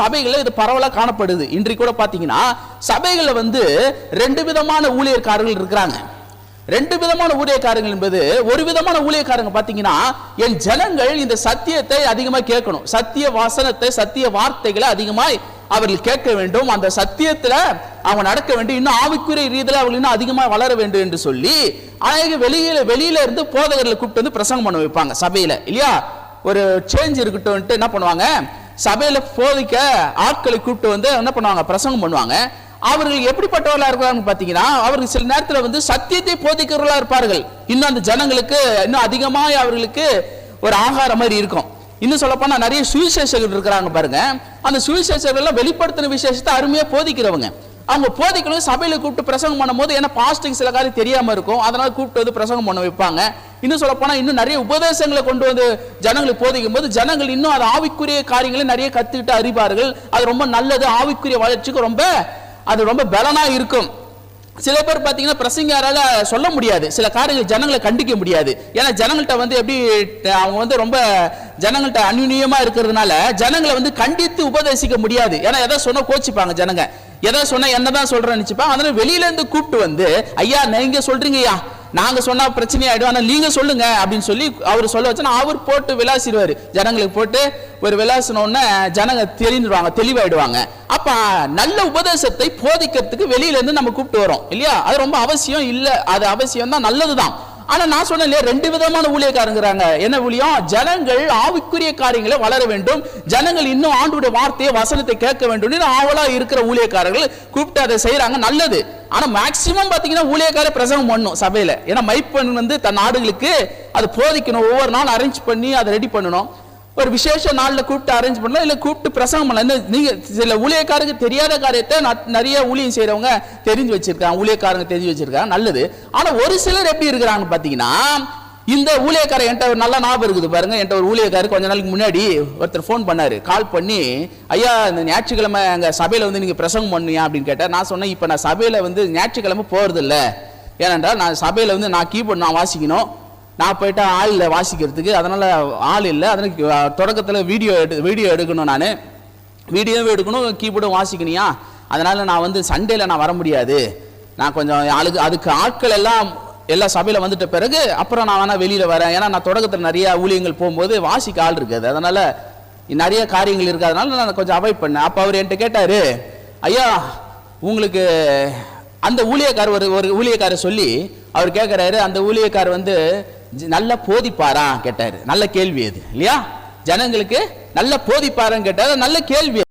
சபைகளில் இது பரவலாக காணப்படுது. இன்றைக்கு கூட பார்த்தீங்கன்னா சபைகளில் வந்து ரெண்டு விதமான ஊழியர்காரர்கள் இருக்கிறாங்க. ரெண்டு விதமான ஊழியக்காரங்கள் என்பது ஒரு விதமான ஊழியக்காரங்க பார்த்தீங்கன்னா என் ஜனங்கள் இந்த சத்தியத்தை அதிகமாக கேட்கணும். சத்திய வசனத்தை சத்திய வார்த்தைகளை அதிகமாய் அவர்கள் கேட்க வேண்டும். அந்த சத்தியத்தில் அவங்க நடக்க வேண்டும். இன்னும் ஆவிக்குரிய ரீதியில் அவர்கள் இன்னும் அதிகமாக வளர வேண்டும் என்று சொல்லி அநேக வெளியில வெளியில இருந்து போதகர்களை கூப்பிட்டு வந்து பிரசங்கம் பண்ண வைப்பாங்க சபையில். இல்லையா? ஒரு சேஞ்ச் இருக்கட்டும்ட்டு என்ன பண்ணுவாங்க? சபையில் போதிக்க ஆட்களை கூப்பிட்டு வந்து என்ன பண்ணுவாங்க? பிரசங்கம் பண்ணுவாங்க. அவர்கள் எப்படிப்பட்டவர்களாக இருக்கிறாங்க பார்த்தீங்கன்னா அவர்கள் சில நேரத்தில் வந்து சத்தியத்தை போதிக்கிறவர்களாக இருப்பார்கள். இன்னும் அந்த ஜனங்களுக்கு இன்னும் அதிகமாக அவர்களுக்கு ஒரு ஆகாரம் மாதிரி இருக்கும். இன்னும் சொல்லப்போனால் நிறைய சுவிசேஷர்கள் இருக்கிறாங்க பாருங்க. அந்த சுவிசேஷர்கள்லாம் வெளிப்படுத்தின விசேஷத்தை அருமையாக போதிக்கிறவங்க. அவங்க போதைக்கணும் சபையில் கூப்பிட்டு பிரசங்கம் பண்ணும்போது ஏன்னா பாஸ்டிங் சில காரியம் தெரியாமல் இருக்கும். அதனால் கூப்பிட்டு வந்து பிரசங்கம் பண்ண வைப்பாங்க. இன்னும் சொல்ல போனால் இன்னும் நிறைய உபதேசங்களை கொண்டு வந்து ஜனங்களுக்கு போதிக்கும் போது ஜனங்கள் இன்னும் அது ஆவிக்குரிய காரியங்களை நிறைய கற்றுக்கிட்டு அறிவார்கள். அது ரொம்ப நல்லது. ஆவிக்குரிய வளர்ச்சிக்கு ரொம்ப அது ரொம்ப பலனாக இருக்கும். சில பேர் பார்த்தீங்கன்னா பிரசங்காரால சொல்ல முடியாது. சில காரியங்கள் ஜனங்களை கண்டிக்க முடியாது. ஏன்னா ஜனங்கள்ட்ட வந்து எப்படி அவங்க வந்து ரொம்ப ஜனங்கள்ட்ட அந்யுன்யமா இருக்கிறதுனால ஜனங்களை வந்து கண்டித்து உபதேசிக்க முடியாது. ஏன்னா எதை சொன்னா கோச்சிப்பாங்க ஜனங்க. எதை சொன்னா என்னதான் சொல்றேன்னு நினைச்சுப்பா? அதனால வெளியில இருந்து கூப்பிட்டு வந்து ஐயா நீங்க சொல்றீங்க ஐயா நாங்க சொன்னா பிரச்சனை ஆயிடும். ஆனா நீங்க சொல்லுங்க. அப்படின்னு சொல்லி அவர் சொல்ல வச்சா அவர் போட்டு விளாசிடுவாரு. ஜனங்களுக்கு போட்டு ஒரு விளாசினோடனே ஜனங்க தெரிஞ்சிடுவாங்க தெளிவாயிடுவாங்க. அப்ப நல்ல உபதேசத்தை போதிக்கிறதுக்கு வெளியில இருந்து நம்ம கூப்பிட்டு வரோம். இல்லையா? அது ரொம்ப அவசியம் இல்ல. அது அவசியம் தான் நல்லதுதான். ஆனா நான் சொன்னேன் இல்லையா ரெண்டு விதமான ஊழியக்காரங்கிறாங்க. என்ன ஊழியம்? ஜனங்கள் ஆவிக்குரிய காரியங்களை வளர வேண்டும். ஜனங்கள் இன்னும் ஆண்டுடைய வார்த்தையை வசனத்தை கேட்க வேண்டும். ஆவலா இருக்கிற ஊழியக்காரர்கள் கூப்பிட்டு அதை செய்யறாங்க நல்லது. ஆனா மேக்சிமம் பாத்தீங்கன்னா ஊழியக்கார பிரசங்கம் பண்ணும் சபையில. ஏன்னா மைப்பன் வந்து தன் நாடுகளுக்கு அது போதிக்கணும். ஒவ்வொரு நாள் அரேஞ்ச் பண்ணி அதை ரெடி பண்ணணும். ஒரு விசேஷ நாளில் கூப்பிட்டு அரேஞ்ச் பண்ணலாம் இல்லை கூப்பிட்டு பிரசங்கம் பண்ணலாம் இந்த சில ஊழியக்காரருக்கு தெரியாத காரியத்தை நிறைய ஊழியம் செய்கிறவங்க தெரிஞ்சு வச்சிருக்காங்க ஊழியக்காரங்க தெரிஞ்சு வச்சிருக்காங்க. நல்லது. ஆனால் ஒரு சிலர் எப்படி இருக்கிறாங்க பார்த்தீங்கன்னா இந்த ஊழியக்காரர் என்கிட்ட ஒரு நல்ல ஞாபகம் இருக்குது பாருங்க. என்கிட்ட ஒரு ஊழியக்காரர் கொஞ்ச நாளைக்கு முன்னாடி ஒருத்தர் ஃபோன் பண்ணார். கால் பண்ணி ஐயா இந்த ஞாயிற்றுக்கிழமை எங்கள் சபையில் வந்து நீங்கள் பிரசங்கம் பண்ணுவியா அப்படின்னு கேட்டால் நான் சொன்னேன் இப்போ நான் சபையில் வந்து ஞாயிற்றுக்கிழமை போகிறது இல்லை ஏனென்றால் நான் சபையில் வந்து நான் கீபோர்ட் நான் வாசிக்கணும். நான் போயிட்டு ஆள் இல்லை வாசிக்கிறதுக்கு. அதனால் ஆள் இல்லை. அதனால் தொடக்கத்தில் வீடியோ எடு வீடியோ எடுக்கணும் நான். வீடியோவும் எடுக்கணும் கீபோர்டும் வாசிக்கணியா அதனால் நான் வந்து சண்டேல நான் வர முடியாது. நான் கொஞ்சம் ஆளுக்கு அதுக்கு ஆட்கள் எல்லாம் எல்லா சபையில் வந்துட்ட பிறகு அப்புறம் நான் வேணால் வெளியில் வரேன். ஏன்னா நான் தொடக்கத்தில் நிறைய ஊழியங்கள் போகும்போது வாசிக்க ஆள் இருக்காது. அதனால் நிறைய காரியங்கள் இருக்காதனால நான் கொஞ்சம் அவாய்ட் பண்ணேன். அப்போ அவர் என்கிட்ட கேட்டார் ஐயா உங்களுக்கு அந்த ஊழியக்கார் ஒரு ஒரு ஊழியக்காரர் சொல்லி அவர் கேட்குறாரு அந்த ஊழியக்கார் வந்து நல்ல போதிப்பாரா கேட்டாரு. நல்ல கேள்வி அது இல்லையா? ஜனங்களுக்கு நல்ல போதிப்பாரான்னு கேட்டாரு. நல்ல கேள்வி